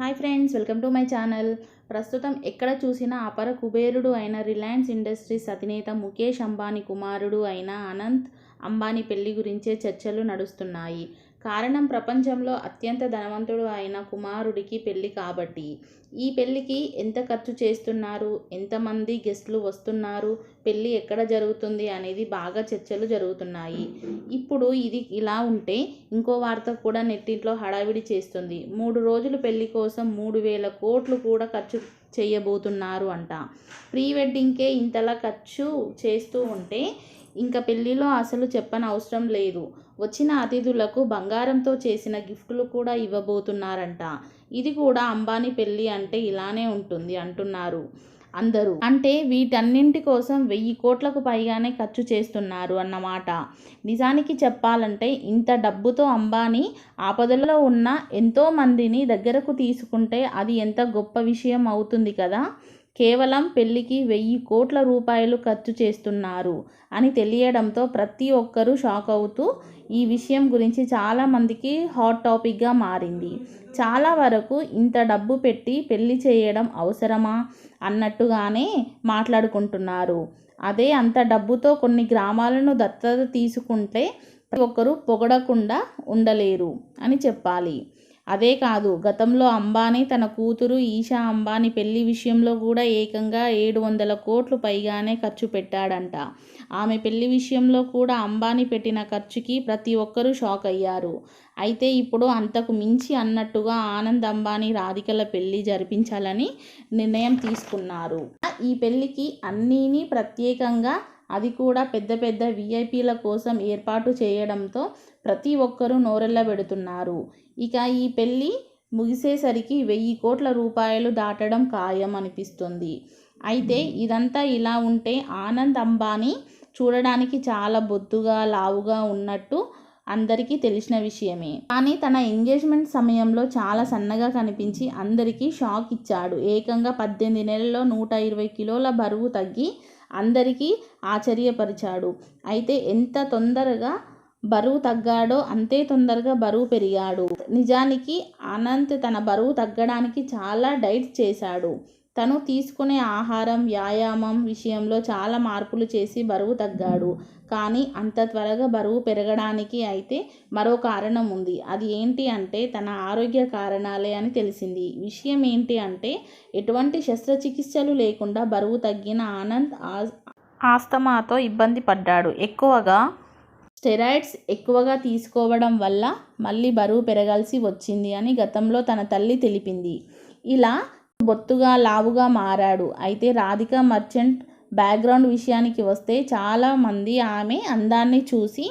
Hi friends welcome to my channel. ప్రస్తుతం ఎక్కడ చూసినా అపర కుబేరుడు అయిన రిలయన్స్ ఇండస్ట్రీస్ అధినేత ముఖేష్ అంబానీ కుమారుడు అయిన అనంత్ అంబానీ పెళ్ళి గురించే చర్చలు నడుస్తున్నాయి. కారణం ప్రపంచంలో అత్యంత ధనవంతుడు అయిన కుమారుడికి పెళ్ళి కాబట్టి. ఈ పెళ్ళికి ఎంత ఖర్చు చేస్తున్నారు? ఎంతమంది గెస్టులు వస్తున్నారు? పెళ్ళి ఎక్కడ జరుగుతుంది? అనేది బాగా చర్చలు జరుగుతున్నాయి. ఇప్పుడు ఇది ఇలా ఉంటే ఇంకో వార్త కూడా నెట్టింట్లో హడావిడి చేస్తుంది. మూడు రోజులు పెళ్ళి కోసం మూడు వేల కోట్లు కూడా ఖర్చు చేయబోతున్నారు అంట. ప్రీ వెడ్డింగ్కే ఇంతలా ఖర్చు చేస్తూ ఉంటే ఇంకా పెళ్ళిలో అసలు చెప్పనవసరం లేదు. వచ్చిన అతిథులకు బంగారంతో చేసిన గిఫ్టులు కూడా ఇవ్వబోతున్నారంట. ఇది కూడా అంబానీ పెళ్ళి అంటే ఇలానే ఉంటుంది అంటున్నారు. అందరూ అంటే వీటన్నింటి కోసం వెయ్యి కోట్లకు పైగానే ఖర్చు చేస్తున్నారు అన్నమాట. నిజానికి చెప్పాలంటే ఇంత డబ్బుతో అంబానీ ఆపదలో ఉన్న ఎంతో మందిని దగ్గరకు తీసుకుంటే అది ఎంత గొప్ప విషయం అవుతుంది కదా? కేవలం పెళ్ళికి వెయ్యి కోట్ల రూపాయలు ఖర్చు చేస్తున్నారు అని తెలియడంతో ప్రతి ఒక్కరూ షాక్ అవుతూ ఈ విషయం గురించి చాలామందికి హాట్ టాపిక్గా మారింది. చాలా వరకు ఇంత డబ్బు పెట్టి పెళ్ళి చేయడం అవసరమా అన్నట్టుగానే మాట్లాడుకుంటున్నారు. అదే అంత డబ్బుతో కొన్ని గ్రామాలను దత్తత తీసుకుంటే ప్రతి ఒక్కరూ పొగడకుండా ఉండలేరు అని చెప్పాలి. అదే కాదు గతంలో అంబానీ తన కూతురు ఈషా అంబానీ పెళ్ళి విషయంలో కూడా ఏకంగా ఏడు వందల కోట్లు పైగానే ఖర్చు పెట్టాడంట. ఆమె పెళ్ళి విషయంలో కూడా అంబానీ పెట్టిన ఖర్చుకి ప్రతి ఒక్కరూ షాక్ అయ్యారు. అయితే ఇప్పుడు అంతకు మించి అన్నట్టుగా ఆనంద్ అంబానీ రాధికల పెళ్ళి జరిపించాలని నిర్ణయం తీసుకున్నారు. ఈ పెళ్ళికి అన్నీని ప్రత్యేకంగా అది కూడా పెద్ద పెద్ద విఐపీల కోసం ఏర్పాటు చేయడంతో ప్రతి ఒక్కరూ నోరెళ్ళబెడుతున్నారు. ఇక ఈ పెళ్ళి ముగిసేసరికి వెయ్యి కోట్ల రూపాయలు దాటడం ఖాయం అనిపిస్తుంది అయితే ఇదంతా ఇలా ఉంటే ఆనంద్ అంబానీ చూడడానికి చాలా బొద్దుగా లావుగా ఉన్నట్టు అందరికీ తెలిసిన విషయమే. కానీ తన ఎంగేజ్మెంట్ సమయంలో చాలా సన్నగా కనిపించి అందరికీ షాక్ ఇచ్చాడు. ఏకంగా పద్దెనిమిది నెలల్లో నూట ఇరవై కిలోల బరువు తగ్గి అందరికీ ఆశ్చర్యపరిచాడు. అయితే ఎంత తొందరగా బరువు తగ్గాడో అంతే తొందరగా బరువు పెరిగాడు. నిజానికి అనంత్ తన బరువు తగ్గడానికి చాలా డైట్ చేశాడు. తను తీసుకునే ఆహారం వ్యాయామం విషయంలో చాలా మార్పులు చేసి బరువు తగ్గాడు. కానీ అంత త్వరగా బరువు పెరగడానికి అయితే మరో కారణం ఉంది. అది ఏంటి అంటే తన ఆరోగ్య కారణాలే అని తెలిసింది. విషయం ఏంటి అంటే ఎటువంటి శస్త్రచికిత్సలు లేకుండా బరువు తగ్గిన ఆనంద్ ఆస్తమాతో ఇబ్బంది పడ్డాడు. ఎక్కువగా స్టెరాయిడ్స్ ఎక్కువగా తీసుకోవడం వల్ల మళ్ళీ బరువు పెరగాల్సి వచ్చింది అని గతంలో తన తల్లి తెలిపింది. ఇలా బొత్తుగా లావుగా మారాడు. అయితే రాధిక మర్చెంట్ బ్యాక్గ్రౌండ్ విషయానికి వస్తే చాలామంది ఆమె అందాన్ని చూసి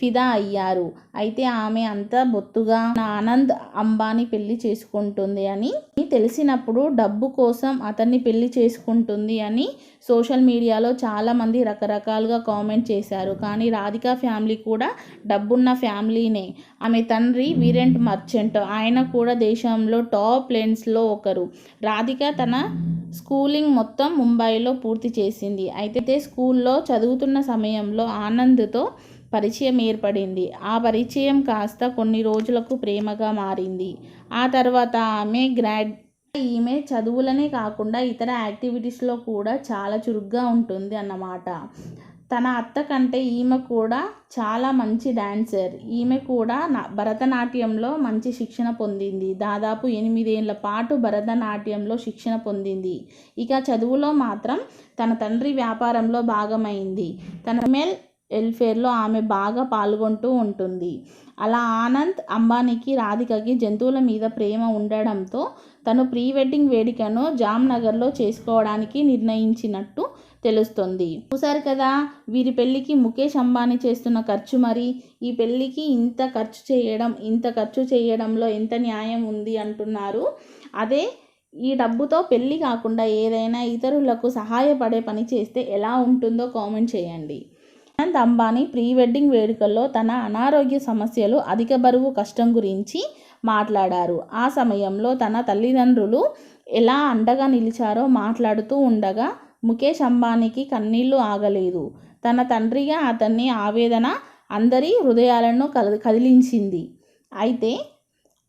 ఫిదా అయ్యారు. అయితే ఆమె అంత బొత్తుగా ఆనంద్ అంబానీ పెళ్ళి చేసుకుంటుంది అని తెలిసినప్పుడు డబ్బు కోసం అతన్ని పెళ్ళి చేసుకుంటుంది అని సోషల్ మీడియాలో చాలామంది రకరకాలుగా కామెంట్ చేశారు. కానీ రాధిక ఫ్యామిలీ కూడా డబ్బున్న ఫ్యామిలీనే. ఆమె తండ్రి వీరెంట్ మర్చెంట్. ఆయన కూడా దేశంలో టాప్ లెన్స్లో ఒకరు. రాధిక తన స్కూలింగ్ మొత్తం ముంబైలో పూర్తి చేసింది. అయితే స్కూల్లో చదువుతున్న సమయంలో ఆనంద్తో పరిచయం ఏర్పడింది. ఆ పరిచయం కాస్త కొన్ని రోజులకు ప్రేమగా మారింది. ఆ తర్వాత ఆమె గ్రాడ్ ఈమె చదువులనే కాకుండా ఇతర యాక్టివిటీస్లో కూడా చాలా చురుగ్గా ఉంటుంది అన్నమాట. తన అత్త కంటే ఈమె కూడా చాలా మంచి డాన్సర్. ఈమె కూడా భరతనాట్యంలో మంచి శిక్షణ పొందింది. దాదాపు ఎనిమిదేళ్ళ పాటు భరతనాట్యంలో శిక్షణ పొందింది. ఇక చదువులో మాత్రం తన తండ్రి వ్యాపారంలో భాగమైంది. తన మెల్ వెల్ఫేర్లో ఆమె బాగా పాల్గొంటూ ఉంటుంది. అలా ఆనంద్ అంబానీకి రాధికకి జంతువుల మీద ప్రేమ ఉండడంతో తను ప్రీ వెడ్డింగ్ వేడుకను జామ్నగర్లో చేసుకోవడానికి నిర్ణయించినట్టు తెలుస్తుంది. చూసారు కదా వీరి పెళ్ళికి ముఖేష్ అంబానీ చేస్తున్న ఖర్చు మరి? ఈ పెళ్ళికి ఇంత ఖర్చు చేయడం ఇంత ఖర్చు చేయడంలో ఎంత న్యాయం ఉంది అంటున్నారు. అదే ఈ డబ్బుతో పెళ్ళి కాకుండా ఏదైనా ఇతరులకు సహాయపడే పని చేస్తే ఎలా ఉంటుందో కామెంట్ చేయండి. అనంత్ అంబానీ ప్రీ వెడ్డింగ్ వేడుకల్లో తన అనారోగ్య సమస్యలు అధిక బరువు కష్టం గురించి మాట్లాడారు. ఆ సమయంలో తన తల్లిదండ్రులు ఎలా అండగా నిలిచారో మాట్లాడుతూ ఉండగా ముఖేష్ అంబానీకి కన్నీళ్ళు ఆగలేదు. తన తండ్రిగా అతన్ని ఆవేదన అందరి హృదయాలను కదిలించింది. అయితే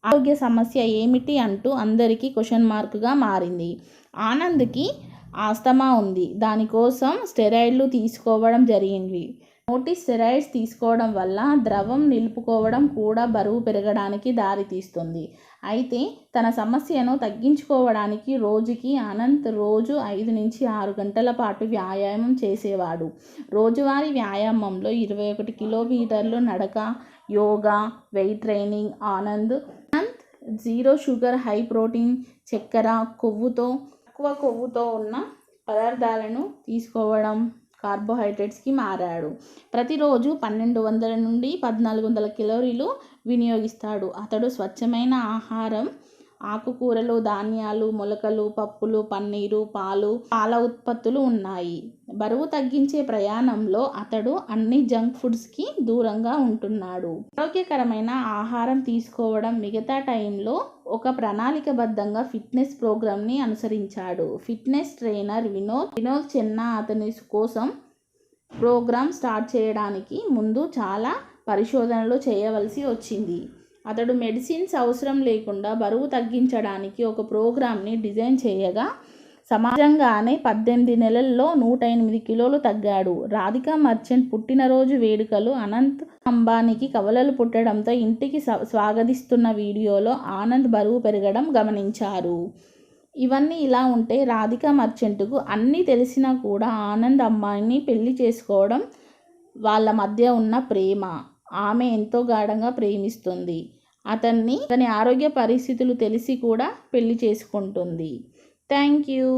ఆరోగ్య సమస్య ఏమిటి అంటూ అందరికీ క్వశ్చన్ మార్క్గా మారింది. ఆనంద్కి ఆస్తమా ఉంది. దానికోసం స్టెరాయిడ్లు తీసుకోవడం జరిగింది. నోటి స్టెరాయిడ్స్ తీసుకోవడం వల్ల ద్రవం నిలుపుకోవడం కూడా బరువు పెరగడానికి దారితీస్తుంది. అయితే తన సమస్యను తగ్గించుకోవడానికి రోజుకి అనంత్ రోజు ఐదు నుంచి ఆరు గంటల పాటు వ్యాయామం చేసేవాడు. రోజువారీ వ్యాయామంలో ఇరవై ఒకటి కిలోమీటర్లు నడక yoga weight training Anand Anant zero sugar high protein చక్కెర కొవ్వుతో తక్కువ కొవ్వుతో ఉన్న పదార్థాలను తీసుకోవడం కార్బోహైడ్రేట్స్కి మారాడు. ప్రతిరోజు పన్నెండు వందల నుండి పద్నాలుగు వందల కిలోరీలు వినియోగిస్తాడు. అతడు స్వచ్ఛమైన ఆహారం ఆకుకూరలు ధాన్యాలు మొలకలు పప్పులు పన్నీరు పాలు పాల ఉత్పత్తులు ఉన్నాయి. బరువు తగ్గించే ప్రయాణంలో అతడు అన్ని జంక్ ఫుడ్స్కి దూరంగా ఉంటున్నాడు. ఆరోగ్యకరమైన ఆహారం తీసుకోవడం మిగతా టైంలో ఒక ప్రణాళికబద్ధంగా ఫిట్నెస్ ప్రోగ్రామ్ని అనుసరించాడు. ఫిట్నెస్ ట్రైనర్ వినోద్ వినోద్ చెన్నా అతని కోసం ప్రోగ్రామ్ స్టార్ట్ చేయడానికి ముందు చాలా పరిశోధనలు చేయవలసి వచ్చింది. అతడు మెడిసిన్స్ అవసరం లేకుండా బరువు తగ్గించడానికి ఒక ప్రోగ్రామ్ని డిజైన్ చేయగా సమాజంగానే పద్దెనిమిది నెలల్లో నూట ఎనిమిది కిలోలు తగ్గాడు. రాధికా మర్చెంట్ పుట్టినరోజు వేడుకలు అనంత్ అంబానీకి కవలలు పుట్టడంతో ఇంటికి స్వాగతిస్తున్న వీడియోలో ఆనంద్ బరువు పెరగడం గమనించారు. ఇవన్నీ ఇలా ఉంటే రాధికా మర్చెంట్కు అన్నీ తెలిసినా కూడా ఆనంద్ అమ్మాయిని పెళ్ళి చేసుకోవడం వాళ్ళ మధ్య ఉన్న ప్రేమ. ఆమె ఎంతో గాఢంగా ప్రేమిస్తుంది. అతన్ని అతని ఆరోగ్య పరిస్థితులు తెలిసి కూడా పెళ్ళి చేసుకుంటుంది. Thank you.